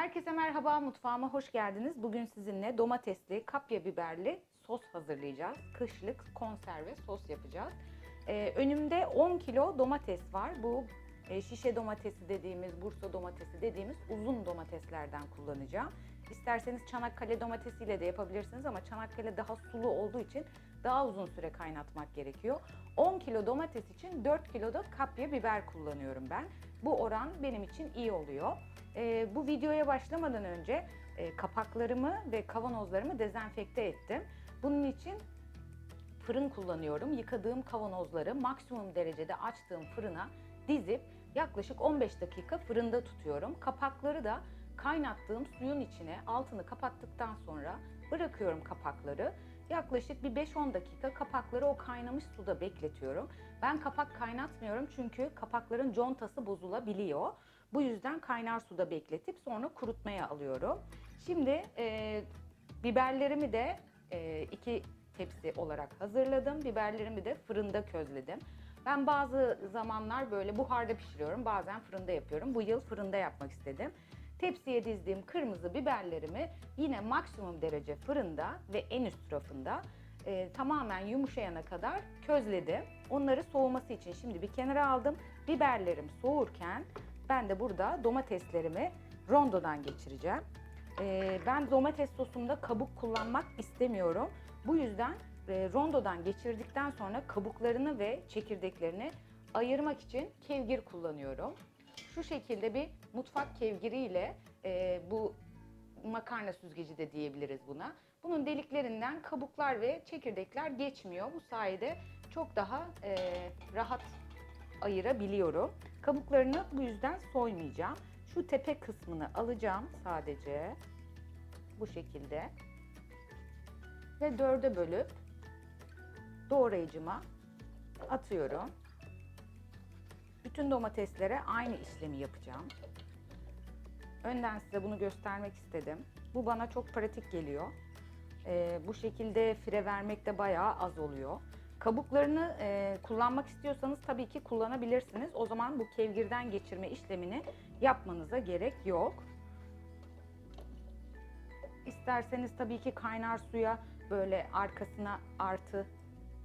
Herkese merhaba, mutfağıma hoş geldiniz. Bugün sizinle domatesli, kapya biberli sos hazırlayacağız. Kışlık konserve sos yapacağız. Ee, önümde 10 kilo domates var. Bu e, şişe domatesi dediğimiz, Bursa domatesi dediğimiz uzun domateslerden kullanacağım. İsterseniz Çanakkale domatesiyle de yapabilirsiniz ama Çanakkale daha sulu olduğu için daha uzun süre kaynatmak gerekiyor. 10 kilo domates için 4 kilo da kapya biber kullanıyorum ben. Bu oran benim için iyi oluyor. Ee, bu videoya başlamadan önce e, kapaklarımı ve kavanozlarımı dezenfekte ettim. Bunun için fırın kullanıyorum. Yıkadığım kavanozları maksimum derecede açtığım fırına dizip yaklaşık 15 dakika fırında tutuyorum. Kapakları da kaynattığım suyun içine altını kapattıktan sonra bırakıyorum kapakları. Yaklaşık bir 5-10 dakika kapakları o kaynamış suda bekletiyorum. Ben kapak kaynatmıyorum çünkü kapakların contası bozulabiliyor. Bu yüzden kaynar suda bekletip sonra kurutmaya alıyorum. Şimdi e, biberlerimi de e, iki tepsi olarak hazırladım. Biberlerimi de fırında közledim. Ben bazı zamanlar böyle buharda pişiriyorum, bazen fırında yapıyorum. Bu yıl fırında yapmak istedim. Tepsiye dizdiğim kırmızı biberlerimi yine maksimum derece fırında ve en üst rafında e, tamamen yumuşayana kadar közledim. Onları soğuması için şimdi bir kenara aldım. Biberlerim soğurken ben de burada domateslerimi rondodan geçireceğim. E, ben domates sosumda kabuk kullanmak istemiyorum. Bu yüzden e, rondodan geçirdikten sonra kabuklarını ve çekirdeklerini ayırmak için kevgir kullanıyorum. Şu şekilde bir mutfak kevgiriyle e, bu makarna süzgeci de diyebiliriz buna. Bunun deliklerinden kabuklar ve çekirdekler geçmiyor. Bu sayede çok daha e, rahat ayırabiliyorum. Kabuklarını bu yüzden soymayacağım. Şu tepe kısmını alacağım sadece. Bu şekilde. Ve dörde bölüp doğrayıcıma atıyorum. Bütün domateslere aynı işlemi yapacağım. Önden size bunu göstermek istedim. Bu bana çok pratik geliyor. Ee, bu şekilde fire vermek de bayağı az oluyor. Kabuklarını e, kullanmak istiyorsanız tabii ki kullanabilirsiniz. O zaman bu kevgirden geçirme işlemini yapmanıza gerek yok. İsterseniz tabii ki kaynar suya böyle arkasına artı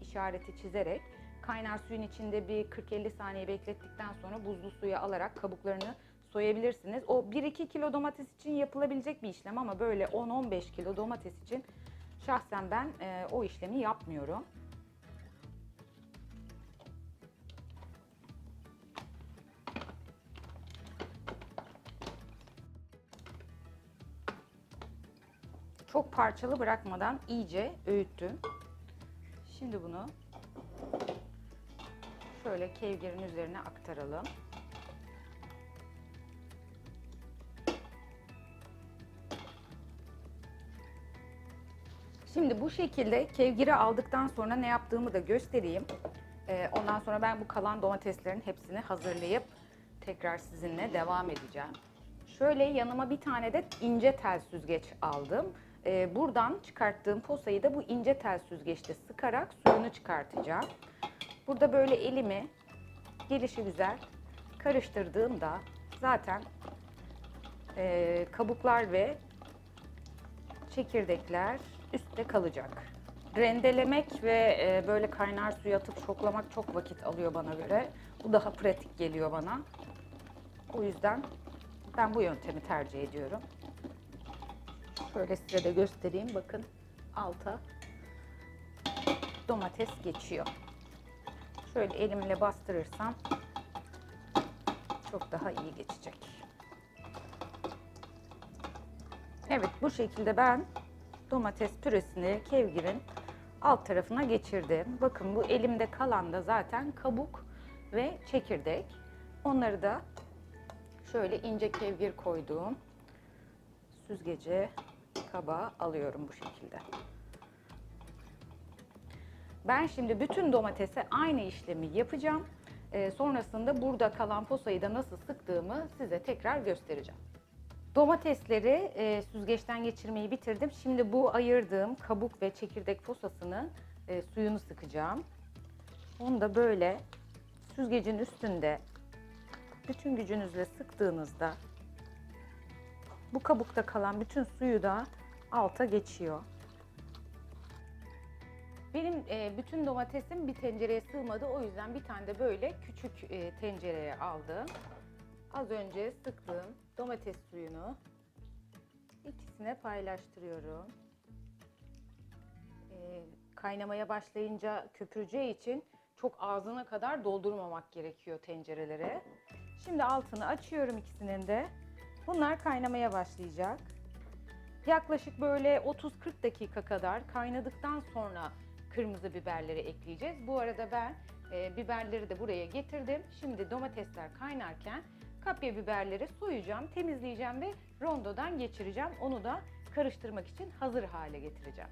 işareti çizerek kaynar suyun içinde bir 40-50 saniye beklettikten sonra buzlu suya alarak kabuklarını soyabilirsiniz. O 1-2 kilo domates için yapılabilecek bir işlem ama böyle 10-15 kilo domates için şahsen ben e, o işlemi yapmıyorum. Çok parçalı bırakmadan iyice öğüttüm. Şimdi bunu şöyle kevgirin üzerine aktaralım. Şimdi bu şekilde kevgiri aldıktan sonra ne yaptığımı da göstereyim. Ee, ondan sonra ben bu kalan domateslerin hepsini hazırlayıp tekrar sizinle devam edeceğim. Şöyle yanıma bir tane de ince tel süzgeç aldım. Ee, buradan çıkarttığım posayı da bu ince tel süzgeçte sıkarak suyunu çıkartacağım. Burada böyle elimi gelişi güzel karıştırdığımda zaten e, kabuklar ve çekirdekler üstte kalacak. Rendelemek ve e, böyle kaynar suya atıp şoklamak çok vakit alıyor bana göre. Bu daha pratik geliyor bana. O yüzden ben bu yöntemi tercih ediyorum. Şöyle size de göstereyim. Bakın alta domates geçiyor. Şöyle elimle bastırırsam çok daha iyi geçecek. Evet bu şekilde ben domates püresini kevgirin alt tarafına geçirdim. Bakın bu elimde kalan da zaten kabuk ve çekirdek. Onları da şöyle ince kevgir koyduğum süzgece kaba alıyorum bu şekilde. Ben şimdi bütün domatese aynı işlemi yapacağım. Ee, sonrasında burada kalan posayı da nasıl sıktığımı size tekrar göstereceğim. Domatesleri e, süzgeçten geçirmeyi bitirdim. Şimdi bu ayırdığım kabuk ve çekirdek posasını e, suyunu sıkacağım. Onu da böyle süzgecin üstünde bütün gücünüzle sıktığınızda bu kabukta kalan bütün suyu da alta geçiyor. Benim e, bütün domatesim bir tencereye sığmadı. O yüzden bir tane de böyle küçük e, tencereye aldım. Az önce sıktığım domates suyunu ikisine paylaştırıyorum. E, kaynamaya başlayınca köpüreceği için çok ağzına kadar doldurmamak gerekiyor tencerelere. Şimdi altını açıyorum ikisinin de. Bunlar kaynamaya başlayacak. Yaklaşık böyle 30-40 dakika kadar kaynadıktan sonra kırmızı biberleri ekleyeceğiz. Bu arada ben e, biberleri de buraya getirdim. Şimdi domatesler kaynarken kapya biberleri soyacağım, temizleyeceğim ve rondodan geçireceğim. Onu da karıştırmak için hazır hale getireceğim.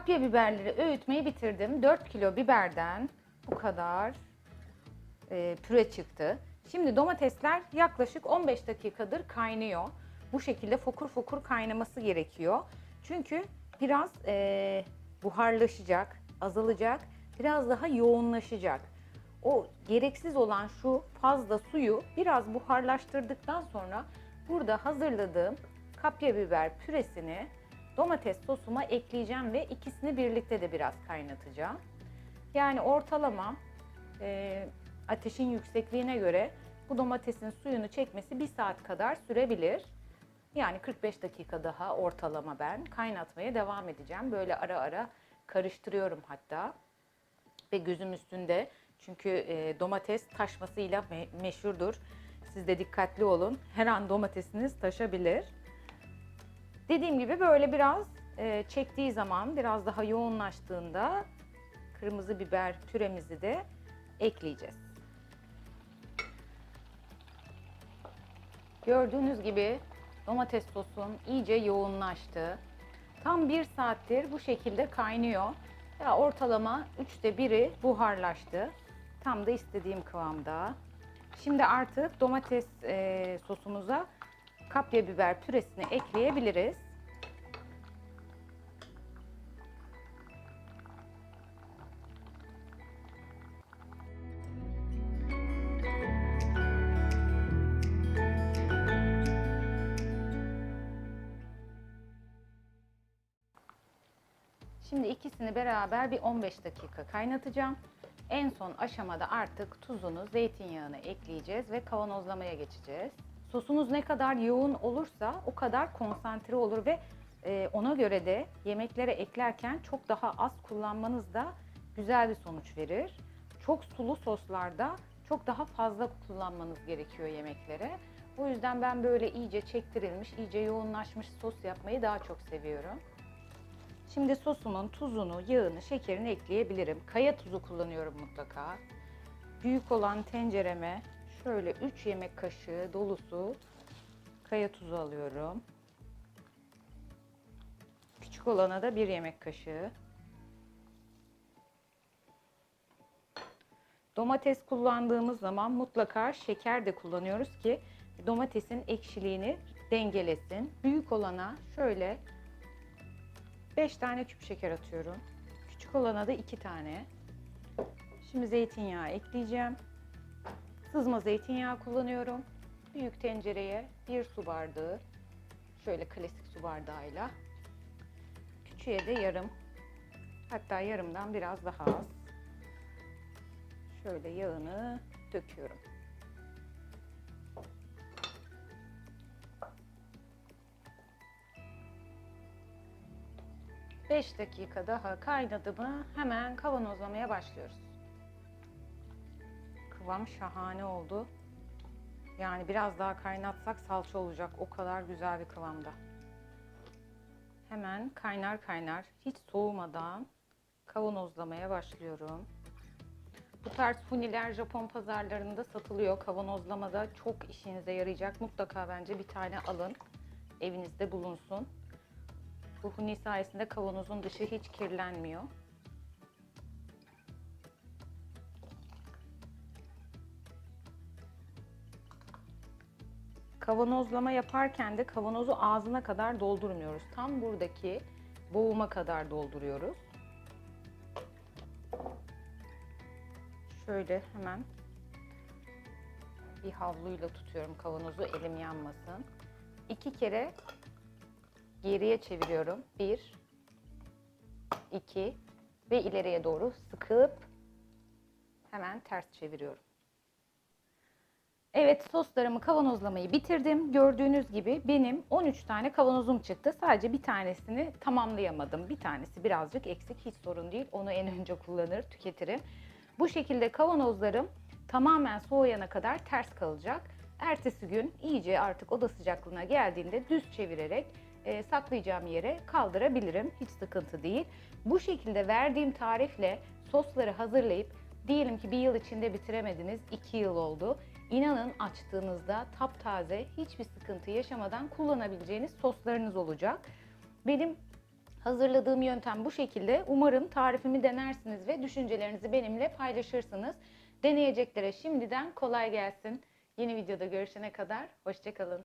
Kapya biberleri öğütmeyi bitirdim. 4 kilo biberden bu kadar e, püre çıktı. Şimdi domatesler yaklaşık 15 dakikadır kaynıyor. Bu şekilde fokur fokur kaynaması gerekiyor. Çünkü biraz e, buharlaşacak, azalacak, biraz daha yoğunlaşacak. O gereksiz olan şu fazla suyu biraz buharlaştırdıktan sonra burada hazırladığım kapya biber püresini domates sosuma ekleyeceğim ve ikisini birlikte de biraz kaynatacağım. Yani ortalama e, ateşin yüksekliğine göre bu domatesin suyunu çekmesi bir saat kadar sürebilir. Yani 45 dakika daha ortalama ben kaynatmaya devam edeceğim. Böyle ara ara karıştırıyorum hatta. Ve gözüm üstünde çünkü e, domates taşmasıyla me- meşhurdur. Siz de dikkatli olun. Her an domatesiniz taşabilir. Dediğim gibi böyle biraz e, çektiği zaman biraz daha yoğunlaştığında kırmızı biber püremizi de ekleyeceğiz. Gördüğünüz gibi domates sosum iyice yoğunlaştı. Tam bir saattir bu şekilde kaynıyor. Ya ortalama üçte biri buharlaştı. Tam da istediğim kıvamda. Şimdi artık domates e, sosumuza kapya biber püresini ekleyebiliriz. Şimdi ikisini beraber bir 15 dakika kaynatacağım. En son aşamada artık tuzunu, zeytinyağını ekleyeceğiz ve kavanozlamaya geçeceğiz. Sosunuz ne kadar yoğun olursa o kadar konsantre olur ve e, ona göre de yemeklere eklerken çok daha az kullanmanız da güzel bir sonuç verir. Çok sulu soslarda çok daha fazla kullanmanız gerekiyor yemeklere. O yüzden ben böyle iyice çektirilmiş, iyice yoğunlaşmış sos yapmayı daha çok seviyorum. Şimdi sosumun tuzunu, yağını, şekerini ekleyebilirim. Kaya tuzu kullanıyorum mutlaka. Büyük olan tencereme şöyle 3 yemek kaşığı dolusu kaya tuzu alıyorum. Küçük olana da 1 yemek kaşığı. Domates kullandığımız zaman mutlaka şeker de kullanıyoruz ki domatesin ekşiliğini dengelesin. Büyük olana şöyle 5 tane küp şeker atıyorum. Küçük olana da 2 tane. Şimdi zeytinyağı ekleyeceğim. Sızma zeytinyağı kullanıyorum. Büyük tencereye 1 su bardağı. Şöyle klasik su bardağıyla. Küçüğe de yarım. Hatta yarımdan biraz daha az. Şöyle yağını döküyorum. Beş dakika daha kaynadı mı hemen kavanozlamaya başlıyoruz. Kıvam şahane oldu. Yani biraz daha kaynatsak salça olacak. O kadar güzel bir kıvamda. Hemen kaynar kaynar hiç soğumadan kavanozlamaya başlıyorum. Bu tarz huniler Japon pazarlarında satılıyor. Kavanozlamada çok işinize yarayacak. Mutlaka bence bir tane alın. Evinizde bulunsun. Bu huni sayesinde kavanozun dışı hiç kirlenmiyor. Kavanozlama yaparken de kavanozu ağzına kadar doldurmuyoruz. Tam buradaki boğuma kadar dolduruyoruz. Şöyle hemen bir havluyla tutuyorum kavanozu elim yanmasın. İki kere geriye çeviriyorum. Bir, iki ve ileriye doğru sıkıp hemen ters çeviriyorum. Evet soslarımı kavanozlamayı bitirdim. Gördüğünüz gibi benim 13 tane kavanozum çıktı. Sadece bir tanesini tamamlayamadım. Bir tanesi birazcık eksik hiç sorun değil. Onu en önce kullanır, tüketirim. Bu şekilde kavanozlarım tamamen soğuyana kadar ters kalacak. Ertesi gün iyice artık oda sıcaklığına geldiğinde düz çevirerek e, saklayacağım yere kaldırabilirim. Hiç sıkıntı değil. Bu şekilde verdiğim tarifle sosları hazırlayıp diyelim ki bir yıl içinde bitiremediniz, iki yıl oldu. İnanın açtığınızda taptaze hiçbir sıkıntı yaşamadan kullanabileceğiniz soslarınız olacak. Benim hazırladığım yöntem bu şekilde. Umarım tarifimi denersiniz ve düşüncelerinizi benimle paylaşırsınız. Deneyeceklere şimdiden kolay gelsin. Yeni videoda görüşene kadar hoşçakalın.